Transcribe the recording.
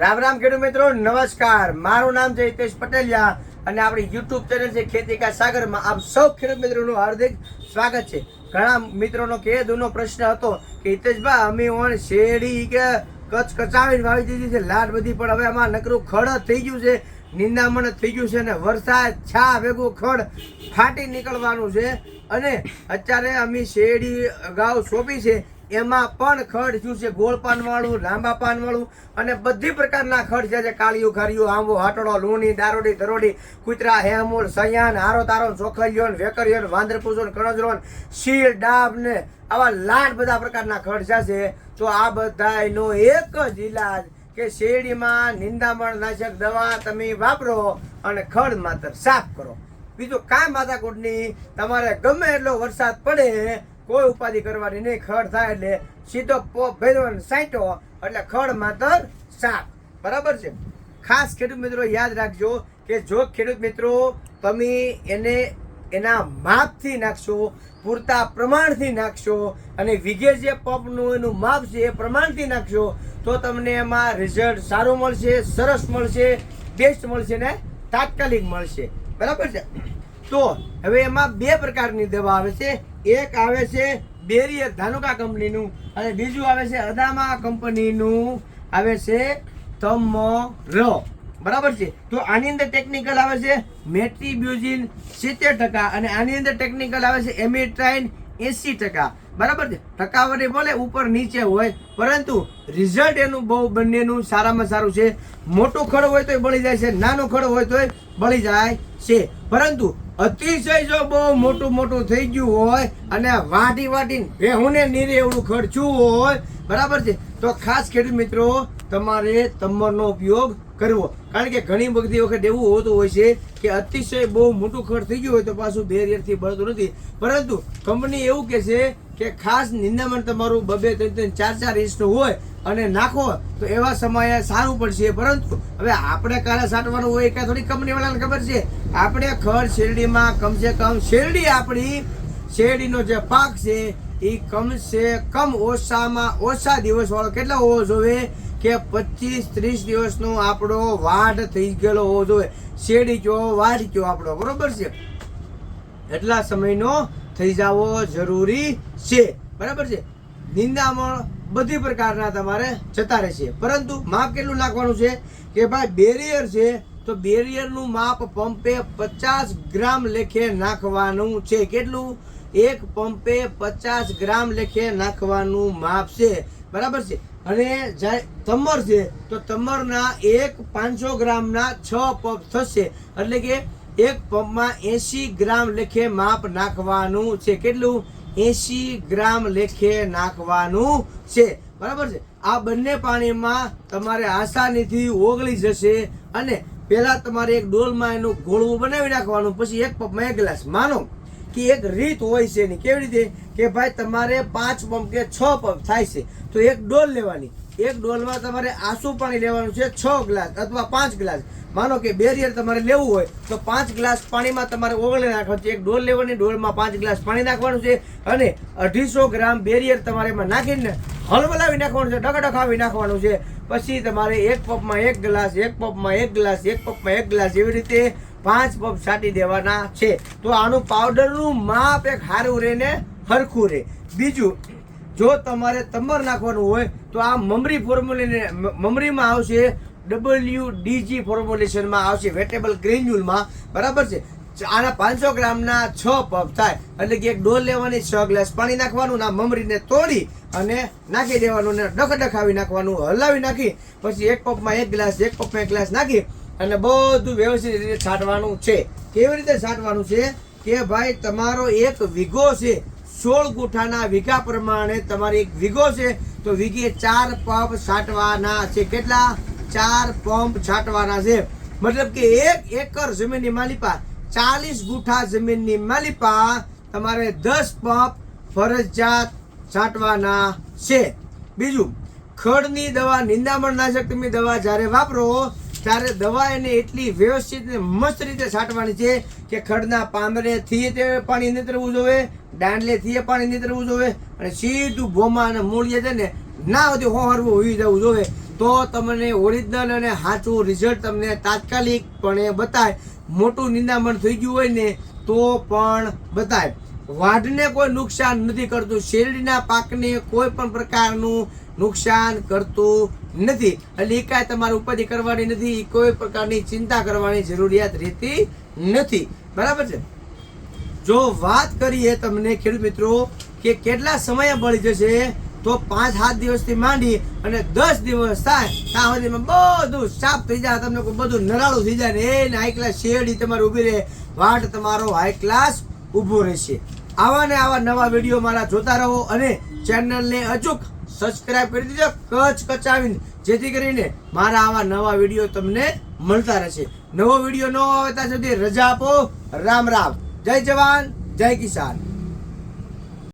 રામ રામ ખેડૂત મિત્રો, નમસ્કાર. મારું નામ છે હિતેશ પટેલિયા અને આપણી યુટ્યુબ ચેનલ છે ખેતી કા સાગરમાં આપ સૌ ખેડૂત મિત્રોનું હાર્દિક સ્વાગત છે. ઘણા મિત્રોનો કેદુનો પ્રશ્ન હતો કે હિતેશભાઈ અમે ઓણ શેરડી કે કચ કચાવીને વાવી દીધી છે, લાટ બધી, પણ હવે આમાં નકરું ખડ થઈ ગયું છે, નિંદામણ થઈ ગયું છે અને વરસાદ છા ભેગું ખડ ફાટી નીકળવાનું છે. અને અત્યારે અમે શેરડી અગાઉ સોંપી છે એમાં પણ ખડ શું છે, ગોળ પાનવાળું, લાંબા પાનવાળું અને બધી પ્રકારના ખડ છે, જે કાળિયું, ખરિયું, આંબો, હાટડો, લૂણી, દારોડી ધરોડી કૂતરા હેમૂળ સયાન, હારો, તારો, ચોખલિયો ને વેકરિયો ને કણજરો શીર ડાબ ને આવા લાડ બધા પ્રકારના ખડ છે તો આ બધાનો એક જ ઈલાજ કે શેરડીમાં નિંદામણ નાશક દવા તમે વાપરો અને ખડ માત્ર સાફ કરો. બીજું કાંઈ માથાકૂટની તમારે ગમે એટલો વરસાદ પડે કોઈ ઉપાધિ કરવાની નહીં. ખડ થાય એટલે સીધો પોપ ભેરવો ને સાંટો એટલે ખડ, માત્ર, સાપ. બરાબર છે? ખાસ ખેડૂત મિત્રો યાદ રાખજો કે જો ખેડૂત મિત્રો તમે એને એના માપથી નાખશો, પૂરતા પ્રમાણથી નાખશો અને વિઘે જે પંપનું એનું માપ છે એ પ્રમાણથી નાખશો, તો તમને એમાં રિઝલ્ટ સારું મળશે, સરસ મળશે બેસ્ટ મળશે ને તાત્કાલિક મળશે. બરાબર છે? તો હવે એમાં બે પ્રકારની દવા આવે છે. એક આવે છે બેરિયર ધાનુકા કંપનીનું અને બીજું આવે છે અદામા કંપનીનું આવે છે તમરો. બરાબર છે? તો આની અંદર ટેકનિકલ આવે છે મેટ્રીબ્યુઝિન સિત્તેર ટકા અને આની અંદર ટેકનિકલ આવે છે એમિટ્રાઇન એસી ટકા. બરાબર છે? ટકાવારી ભલે ઉપર નીચે હોય, પરંતુ રિઝલ્ટ એનું બહુ બંનેનું સારામાં સારું છે. મોટું ખડ હોય તોય બળી જાય છે, નાનું ખડ હોય તોય બળી જાય છે. પરંતુ અતિશય જો બહુ મોટું મોટું થઈ ગયું હોય અને વાટી વાટીને ભેહુને નીરે એવડું ખર્ચું હોય, બરાબર છે? તો ખાસ ખેડૂત મિત્રો, તમારે તમરનો ઉપયોગ કરવો. કારણ કે ઘણી બધી વખત એવું હોતું હોય છે કે અતિશય બહુ મોટું ખર્ચ થઈ ગયું હોય તો પાછું બેરિયરથી બળતું નથી. પરંતુ કંપની એવું કહે છે કે ખાસ નિંદામણ તમારું બબે ત્રણ ત્રણ ચાર ચાર ઇંચનું હોય અને નાખો તો એવા સમયે સારું પડશે. પરંતુ હવે આપણે કાલે સાટવાનું હોય કે થોડી કંપનીવાળાને ખબર છે? આપણે ખડ શેરડીમાં કમસે કમ શેરડી આપણી, શેરડીનો જે પાક છે એ કમસે કમ ઓછામાં ઓછા દિવસવાળો કેટલો હોવો જોઈએ કે પચીસ ત્રીસ દિવસનો આપણો વાઢ થઈ ગયેલો હોવો જોઈએ? શેરડી કયો, વાઢ કયો આપણો? બરોબર છે? એટલા સમયનો થઈ જવો જરૂરી છે. બરાબર છે? નિંદામણ બધી પ્રકારના તમારે જતા રહેશે પરંતુ માપ કેટલું નાખવાનું છે? કે ભાઈ બેરિયર છે, તો બેરિયરનું માપ પંપે પચાસ ગ્રામ લેખે નાખવાનું છે. કેટલું? એક પંપે પચાસ ગ્રામ લેખે નાખવાનું માપ છે. બરાબર છે? અને જ્યારે તમર છે, તો તમરના એક પાંચસો ગ્રામના છ પંપ થશે. એટલે કે એક પંપમાં એંશી ગ્રામ લેખે માપ નાખવાનું છે. કેટલું? એસી ગ્રામ લેખે નાખવાનું છે. બરાબર છે? આ બંને પાણીમાં તમારે આસાનીથી ઓગળી જશે અને પહેલાં તમારે એક ડોલમાં એનું ગોળવું બનાવી નાખવાનું, પછી એક પંપમાં એક ગ્લાસ. માનો કે એક રીત હોય છે એની. કેવી રીતે? કે ભાઈ તમારે પાંચ પંપ કે છ પંપ થાય છે. તો એક ડોલ લેવાની. એક ડોલમાં તમારે આસુ પાણી લેવાનું છે છ ગ્લાસ અથવા પાંચ ગ્લાસ. માનો કે બેરિયર તમારે લેવું હોય, તો પાંચ ગ્લાસ પાણીમાં તમારે ઓગળી નાખવાનું છે. એક ડોલ લેવાની, ડોલમાં પાંચ ગ્લાસ પાણી નાખવાનું છે. અને અઢીસો ગ્રામ બેરિયર તમારે એમાં નાખીને હલવલાવી નાખવાનું છે ડગડખાવી નાખવાનું છે. પછી તમારે એક પપમાં એક ગ્લાસ, એક પપમાં એક ગ્લાસ, એક પપમાં એક ગ્લાસ એવી રીતે પાંચ પપ છાંટી દેવાના છે. તો આનું પાવડરનું માપ એક સારું રહે ને હરખું રહે બીજું, જો તમારે તમર નાખવાનું હોય તો આ મમરી ફોર્મ્યુલે મમરીમાં આવશે ડબલ્યુ ડીજી ફોર્મ્યુલેશનમાં આવશે વેટેબલ ગ્રેન્યુલમાં બરાબર છે? આના પાંચસો ગ્રામના છ પફ થાય. એટલે કે એક ડોલ લેવાની, છ ગ્લાસ પાણી નાખવાનું, ના મમરીને તોડી અને નાખી દેવાનું ને ડખ ડખાવી નાખવાનું, હલાવી નાખી. પછી એક પફમાં એક ગ્લાસ, એક પફમાં એક ગ્લાસ નાખી અને બધું વ્યવસ્થિત રીતે છાંટવાનું છે. કેવી રીતે છાંટવાનું છે? કે ભાઈ તમારો એક વીઘો છે. સોળ ગુઠાના વીઘા પ્રમાણે તમારી એક વીઘો છે. તો વીઘે ચાર પંપ છાંટવાના છે. કેટલા? ચાર પંપ છાંટવાના છે. મતલબ કે એક એકર જમીનની માલિપા, ચાલીસ ગુઠા જમીનની માલિપા તમારે દસ પંપ ફરજિયાત છાંટવાના છે. બીજું, ખડની દવા નિંદામણ નાશક તમે દવા જ્યારે વાપરો ત્યારે દવા એને એટલી વ્યવસ્થિત ને મસ્ત રીતે છાંટવાની છે કે ખડના પાંદડેથી તે પાણી નીતરવું જોઈએ દાંડલેથી એ પાણી નીતરવું જોઈએ અને સીધું ભોમાં અને મૂળિયે છે ને ના સુધી હોહરવું હોઈ જવું જોઈએ. તો તમને ઓરિજિનલ અને સાચું રિઝલ્ટ તમને તાત્કાલિકપણે બતાય. મોટું નિંદામણ થઈ ગયું હોય ને તો પણ બતાય. વાઢને કોઈ નુકસાન નથી કરતું. શેરડીના પાકને કોઈ પણ પ્રકારનું નુકસાન કરતું નથી. એટલે એ કાંઈ તમારે ઉપાધિ કરવાની નથી એ કોઈ પ્રકારની ચિંતા કરવાની જરૂરિયાત રહેતી નથી. બરાબર છે? જો વાત કરીએ તમને ખેડૂત મિત્રો, કે કેટલા સમય બળી જશે, તો પાંચ સાત દિવસથી માંડી અને દસ દિવસ થાય, ત્યાં સુધીમાં બધું સાફ થઈ જાય, તમને બધું નરાળું થઈ જાય ને એને હાઈ ક્લાસ શેરડી તમારી ઊભી રહે, વાટ તમારો હાઈ ક્લાસ ઊભો રહેશે. આવા ને આવા નવા વીડિયો મારા જોતા રહો અને ચેનલને અચૂક સબસ્ક્રાઇબ કરી દીજો કચ કચાવીને. જેથી કરીને મારા આવા નવા વીડિયો તમને મળતા રહેશે. નવો વીડિયો ન આવે ત્યાં સુધી રજા આપો. રામ રામ. જય જવાન, જય કિસાન.